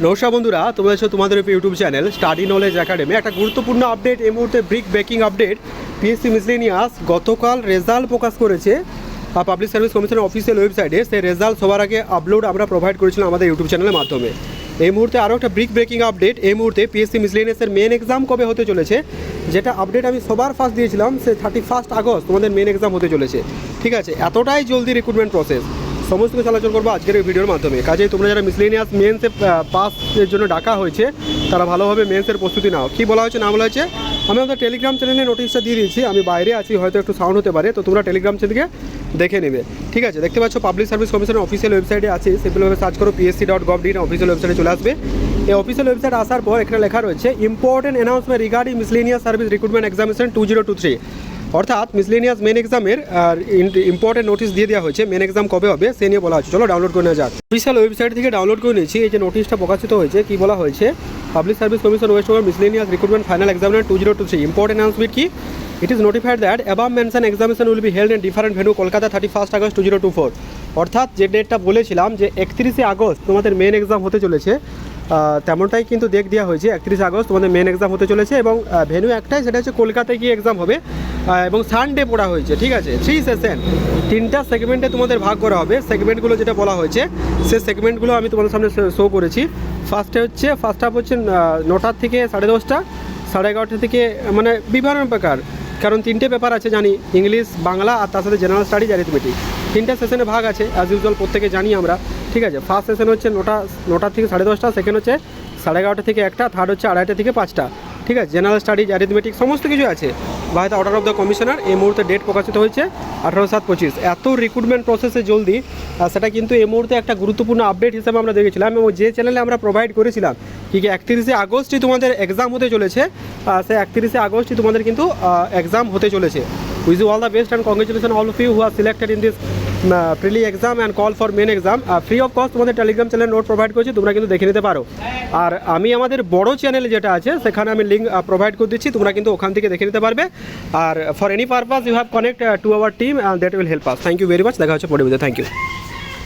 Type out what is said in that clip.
নমস্কার বন্ধুরা, তোমরা আছো তোমাদের YouTube channel study knowledge academy একটা গুরুত্বপূর্ণ আপডেট এই মুহূর্তে brick breaking update PSC miscellaneous গতকাল রেজাল্ট প্রকাশ করেছে। পাবলিক সার্ভিস কমিশনের অফিসিয়াল ওয়েবসাইটে সেই রেজাল্ট সবার আগে আপলোড আমরা প্রোভাইড করেছিলাম আমাদের ইউটিউব চ্যানেলের মাধ্যমে। এই মুহূর্তে আরও একটা ব্রিক ব্রেকিং আপডেট এই মুহূর্তে পিএসসি মিসলেনিয়াসের মেন এক্সাম কবে হতে চলেছে? যেটা আপডেট আমি সবার ফার্স্ট দিয়েছিলাম সে থার্টি ফার্স্ট আগস্ট তোমাদের মেন এক্সাম হতে চলেছে। ঠিক আছে, এতটাই জলদি রিক্রুটমেন্ট প্রসেস সমস্ত কিছু আলোচনা করব আজকের এই ভিডিওর মাধ্যমে। কাজে তোমরা যারা মিসলেনিয়াস মেন্সে পাসের জন্য ডাকা হয়েছে, তারা ভালোভাবে মেন্সের প্রস্তুতি নাও। কী বলা হয়েছে, না বলা হয়েছে? আমি আমাদের টেলিগ্রাম চ্যানেলে নোটিশটা দিয়ে দিয়েছি। আমি বাইরে আছি, হয়তো একটু সাউন্ড হতে পারে, তো তোমরা টেলিগ্রাম চ্যানেলকে দেখে নেবে। ঠিক আছে, দেখতে পাচ্ছ পাবলিক সার্ভিস কমিশনের অফিসিয়াল ওয়েবসাইটে আছে। সিম্পলভাবে সার্চ করো PSC dot gov in official ওয়েবসাইটে চলে আসবে। এই অফিসিয়াল ওয়েবসাইট আসার পর এখানে লেখা রয়েছে important announcement regarding miscellaneous service recruitment examination two zero two three অর্থাৎ মিসলেনিয়াস মেন এক্সামের ইম্পর্টেন্ট নোটিস দিয়ে দেওয়া হয়েছে। মেন এক্সাম কবে হবে, সে নিয়ে বলা হচ্ছে। চলো ডাউনলোড করে নেওয়া যাক। অফিসিয়াল ওয়েবসাইট থেকে ডাউনলোড করে নিয়েছি। এই যে নোটিশটা প্রকাশিত হয়েছে, কি বলা হয়েছে? Public service commission West Bengal miscellaneous recruitment final examiner two zero two three important announcement কি? It is notified that above mention examination will be held in different venue Kolkata thirty first August two zero two four অর্থাৎ যে ডেটটা বলেছিলাম, যে একত্রিশে August তোমাদের main exam হতে চলেছে তেমনটাই কিন্তু দেখ দেওয়া হয়েছে। একত্রিশ আগস্ট তোমাদের মেন এক্সাম হতে চলেছে এবং ভেনু একটাই, সেটা হচ্ছে কলকাতায় গিয়ে এক্সাম হবে। এবং সানডে পড়া হয়েছে, ঠিক আছে? থ্রি সেশন তিনটা সেগমেন্টে তোমাদের ভাগ করা হবে। সেগমেন্টগুলো যেটা বলা হয়েছে, সে সেগমেন্টগুলো আমি তোমাদের সামনে শো করেছি। ফার্স্টে হচ্ছে ফার্স্ট হাফ হচ্ছে নটার থেকে সাড়ে দশটা, সাড়ে এগারোটা থেকে মানে বিভিন্ন প্রকার। কারণ তিনটে পেপার আছে, জানি ইংলিশ বাংলা আর তার সাথে জেনারেল স্টাডিজ অ্যারিথমেটিক তিনটা সেশনে ভাগ আছে অ্যাজ ইউজুয়াল প্রত্যেকে জানি আমরা। ঠিক আছে ফার্স্ট সেশন হচ্ছে নটা নটা থেকে সাড়ে দশটা সেকেন্ড হচ্ছে সাড়ে এগারোটা থেকে একটা থার্ড হচ্ছে আড়াইটা থেকে পাঁচটা। ঠিক আছে জেনারেল স্টাডিজ অ্যারিথমেটিক সমস্ত কিছু আছে। The order of the commissioner এই মুহূর্তে ডেট প্রকাশিত হয়েছে আঠারো সাত পঁচিশ। এত রিক্রুটমেন্ট প্রসেসে জলদি সেটা কিন্তু এই মুহূর্তে একটা গুরুত্বপূর্ণ আপডেট হিসেবে আমরা দেখেছিলাম এবং যে চ্যানেলে আমরা প্রোভাইড করেছিলাম, কি একত্রিশে আগস্টই তোমাদের এক্সাম হতে চলেছে সেই একত্রিশে আগস্টই তোমাদের কিন্তু এক্সাম হতে চলেছে। Wish all the best and congratulation all of you who are selected in this prelim exam and call for main exam free of cost তোমাদের টেলিগ্রাম চ্যানেল নোট প্রোভাইড করছি, তোমরা কিন্তু দেখে নিতে পারো। আর আমি আমাদের বড় চ্যানেল যেটা আছে, সেখানে আমি লিঙ্ক প্রোভাইড করে দিচ্ছি, তোমরা কিন্তু ওখান থেকে দেখে নিতে পারবে। আর for any purpose you have connect to our team and that will help us thank you very much দেখা হচ্ছে পরে থ্যাংক ইউ